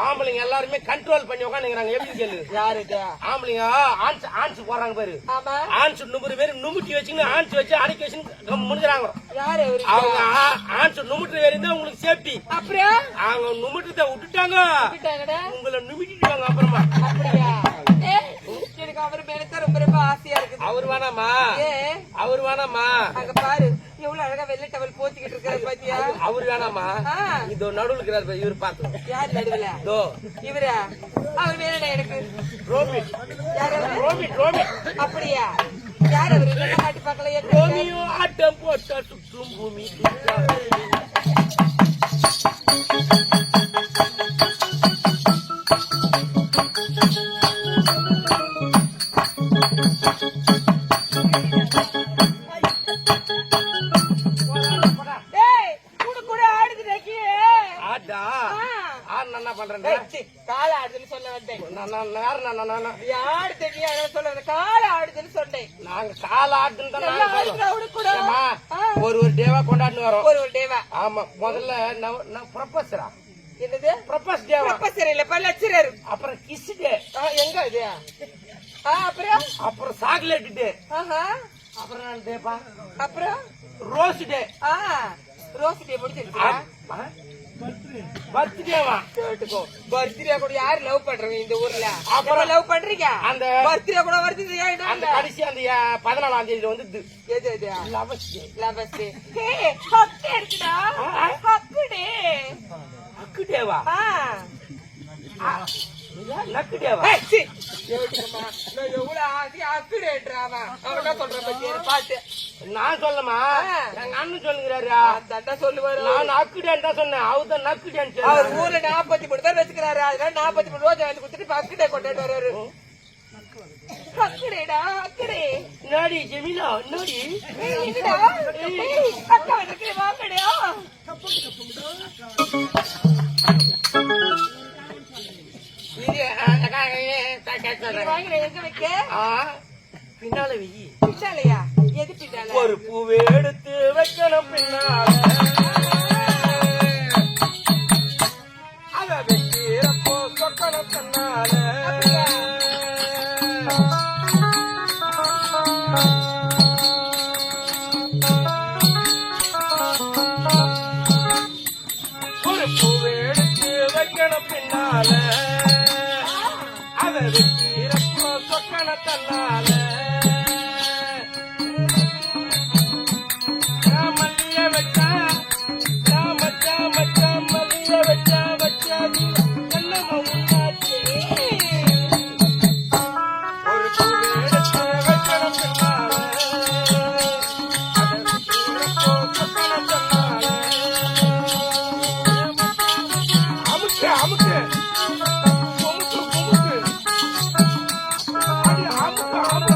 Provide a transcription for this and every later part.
ஆம்பளைங்க எல்லாருமே கண்ட்ரோல் பண்ணி உட்காந்துக்கிறாங்க எப்படி கேளு? யாரு இது ஆம்பளைங்க ஆன்ஸ் ஆன்ஸ் போடுறாங்க பாரு. ஆமா. ஆன்ஸ் நும்புறு பேர் நுமுட்டி வச்சுங்க ஆன்ஸ் வச்சு அடக்கி வச்சு முடிஞ்சுறாங்க யாரு அவங்க ஆன்ஸ் நுமுட்டு வரையும் உங்களுக்கு சேஃப்டி அப்புறம் அவங்க நுமுட்டத்தை விட்டுட்டாங்க. உங்களை நுமிட்டிட்டாங்க அப்புறமா. அப்படியா? எனக்கு அவர் மேலதான் ரொம்ப ரொம்ப ஆசையா இருக்குது. அவர் வேணாமா? ஏ? அவர் வேணாமா? அங்க பாரு. எவ்வளவு அழகா வெள்ளை டவல் போத்திக்கிட்டு இருக்காரு பாத்தியா? அவர் வேணாமா? இதோ நடுவுல இருக்கிறார் இவர் பாத்து யார் நடுவுல? இதோ. இவரா? அவர் வேணடா எனக்கு? ரோமிட் யார்? ரோமிட் ரோமிட் அப்படியா? யார் அவரு? நல்லா காட்டி பார்க்கலையே ரோமியோ ஆட்டம் போட்டா சுற்றும் பூமி ஆடு தெரியா சொல்ல. கால ஆடுதுன்னு சொன்னேன். நாங்க கால ஆட்டுன்னு தான் நல்லா நாங்க ஆடுறா, சொல்றோம். அவனு கூட. ஏம்மா, ஆ. ஒரு ஒரு டேவா கொண்டாடினு வரோம். ஒரு ஒரு டேவா. ஆமா முதல்ல ப்ரொபஸரா. என்னது? ப்ரொபஸ் டேவா. ப்ரொஃபசர் இல்லப்பா லட்சரர் அப்புறம் கிஸ் டே. எங்க இது அப்புறம்? அப்புறம் சாக்லேட் டே. அப்புறம் அப்புறம்? Rose day. ரோஸ் டே முடிச்சிருக்கியா பர்த்டேவா? கேட்டுக்கோ. பர்த்டே கூட யாரு லவ் பண்றவங்க இந்த ஊர்ல? அப்புறம் லவ் பண்றீங்க? அந்த பர்த்டே கூட வருது அந்த கடைசி அந்த பதினாலாம் தேதி வந்து எது எது? லவஸ் டே லவஸ் டே ஹே ஹக்கு இருக்குடா. ஹக்கு டே அக்கு டேவா ஆ நக்கு டேவா ஏய், சீ. கேட்டுக்கம்மா, நான் எவ்வளவு ஆசையா ஹக்கு டேன்றாவா அவன் என்ன சொல்றான் பத்தி பாத்து நான் சொல்லமா. எங்க அண்ணன் சொல்லுங்கிறாரு தண்டா சொல்லுவாரு. நான் அக்குடேன்னு தான் சொன்னேன். அவர் தான் அவர். ஊர்ல நாற்பத்தி மூணு பேர் வச்சுக்கிறாரு. அதனால நாற்பத்தி மூணு ரோஜா வந்து குடுத்துட்டு அக்கடே கொண்டாட்டு வர்றாரு. அக்கடேடா அக்கடே. என்னடி ஜெமினா அக்கா வாங்கடா. பின்னால வெயி பின்னாலயா? எது பின்னால? ஒரு பூவை எடுத்து வைக்கணும் பின்னால. அத la la. Thank you.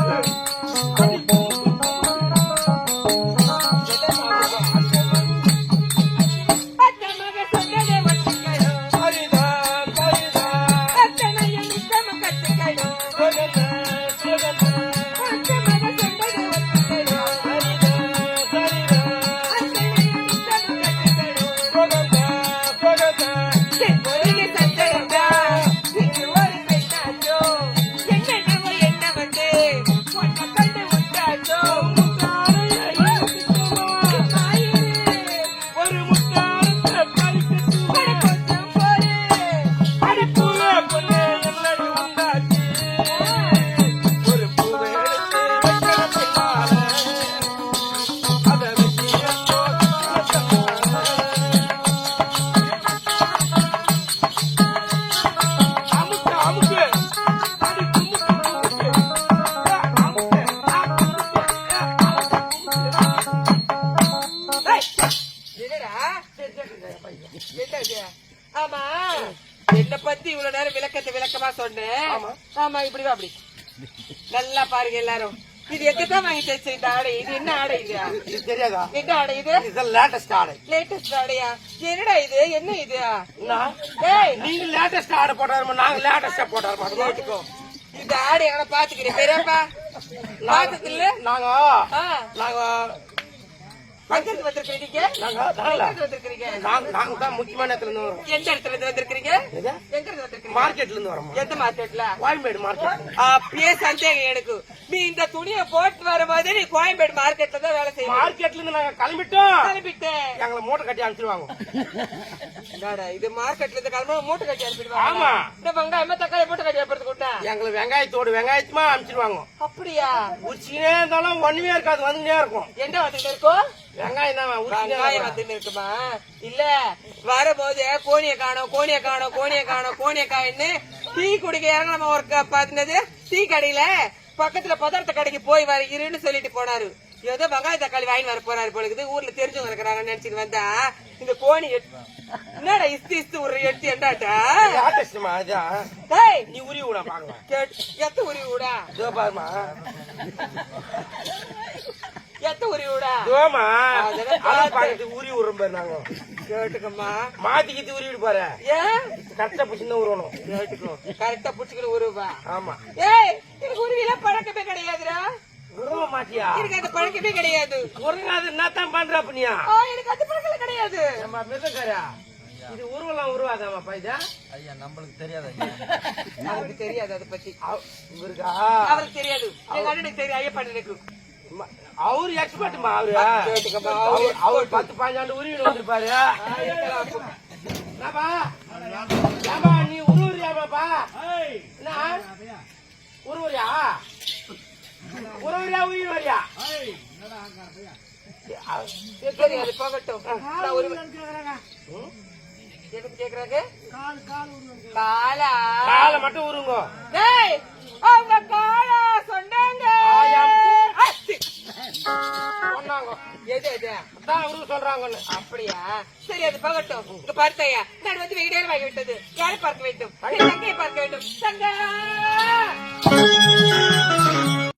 என்னடா? ஆமா. என்ன பத்தி இவ்வளவு நேரம் விளக்கத்தை விளக்கமா சொன்னேன். ஆமா. இப்படி வா அப்படி. நல்லா பாருங்க எல்லாரும். இது எங்கதான் வாங்கி தைச்ச இந்த ஆடை? இது என்ன ஆடை இது? தெரியாதா? என்ன ஆடை இது? இது லேட்டஸ்ட் ஆடை. லேட்டஸ்ட் ஆடையா? என்னடா இது? என்ன இது? நீங்க லேட்டஸ்ட் ஆடை போட்டாருமா? நாங்க லேட்டஸ்டா போட்டாருமா? கேட்டுக்கோ இந்த ஆடை எங்களை பாத்துக்கிறேன் பெரியப்பா பார்த்தது இல்ல நாங்க நாங்க எங்க இருந்து வந்திருக்கிறீங்க? நாங்க தான் முக்கியமான இடத்துல இருந்து வரோம். எந்த இடத்துல இருந்து வந்திருக்கிறீங்க? எது? இருக்கிறீங்க மார்க்கெட்ல இருந்து வரமா. எந்த மார்க்கெட்ல? கோயம்பேடு மார்க்கெட். அப்பயே சந்தேகம் எனக்கு. நீ இந்த துணியை போட்டு வரும்போது நீ கோயம்பேடு மார்க்கெட்ல தான் வேலை செய்ய மார்க்கெட்ல இருந்து நாங்க கிளம்பிட்டோம். கிளம்பிட்டேன். எங்களை மூட்டை கட்டி அனுப்பிச்சிருவாங்க. இது? மார்க்கெட்ல இருந்து கிளம்ப மூட்டை கட்டி அனுப்பிடுவாங்க ஆமா. இந்த வெங்காயமா தக்காளி மூட்டை கட்டி அனுப்புறது கூட்டா எங்களை வெங்காயத்தோடு வெங்காயத்துமா அனுப்பிச்சிருவாங்க அப்படியா? உச்சிக்கினே இருந்தாலும் ஒண்ணுமே இருக்காது வந்துனே இருக்கும். என்ன வந்துட்டு இருக்கோம் வெங்காயம் தான் வெங்காயம் இருக்கும். வந்துட்டு இருக்குமா? இல்ல வரும்போது கோணிய காணோம் கோணிய காணோம் கோணிய காணோம் கோணிய காயின்னு டீ குடிக்க இறங்க நம்ம ஒரு பார்த்தது டீ கடையில பக்கத்துல பதார்த்த கடைக்கு போய் வர இருன்னு சொல்லிட்டு போனாரு. ஏதோ வெங்காய தக்காளி வாங்கி வர போறாரு போல இருக்குது. ஊர்ல தெரிஞ்சவங்க இருக்கிறாங்கன்னு நினைச்சிட்டு வந்தா இந்த கோணி என்னடா இஸ்து இஸ்து ஒரு எடுத்து டேய்! நீ உரி விட பாக்கலாம் எத்த உரி விடா? இதோ பாருமா எத்த உரி விடா? அதை பாக்கிட்டு உரி விடுறோம் பாரு நாங்க. கேட்டுக்கம்மா. மாத்திக்கிட்டு உரி விடு பாரு. ஏன்? கரெக்டா பிடிச்சி உருவணும். கேட்டுக்கோ. கரெக்டா புடிச்சுக்கணும் உருவா ஆமா. ஏய் எனக்கு உருவிலாம் பழக்கமே கிடையாதுடா. உருவ மாட்டியா எனக்கு அந்த பழக்கமே கிடையாது. உருங்காது என்னத்தான் பண்ற அப்படியா ஆ, எனக்கு அந்த பழக்கம் கிடையாது. நம்ம மிதக்காரா இது உருவலாம் உருவாதாமா பைதா அவருக்கு தெரியாது அதை பத்தி. இவருக்கா? அவருக்கு தெரியாது. எங்க அண்ணனுக்கு தெரியும் எனக்கு. ம- அவரு எக்ஸ்பர்ட்மா அவரு? அவர் பத்து பதினாண்டு உருவின்னு வந்திருப்பாரு. நீ உருவுறியாமாப்பா? என்ன? உயிர் வரியா தெரியாது போகட்டும்? எதுக்கு கேக்குறாங்க காலா காலை மட்டும் உருங்க டேய் அவங்க காலா சொன்னாங்க. சொன்னாங்க எது எது அதான் அவரு சொல்றாங்கன்னு அப்படியா சரி அது போகட்டும் இங்க பார்த்தையா நான் வந்து வீடே வாங்கி விட்டது யாரை பார்க்க வேண்டும் தங்கையை பார்க்க வேண்டும் தங்கா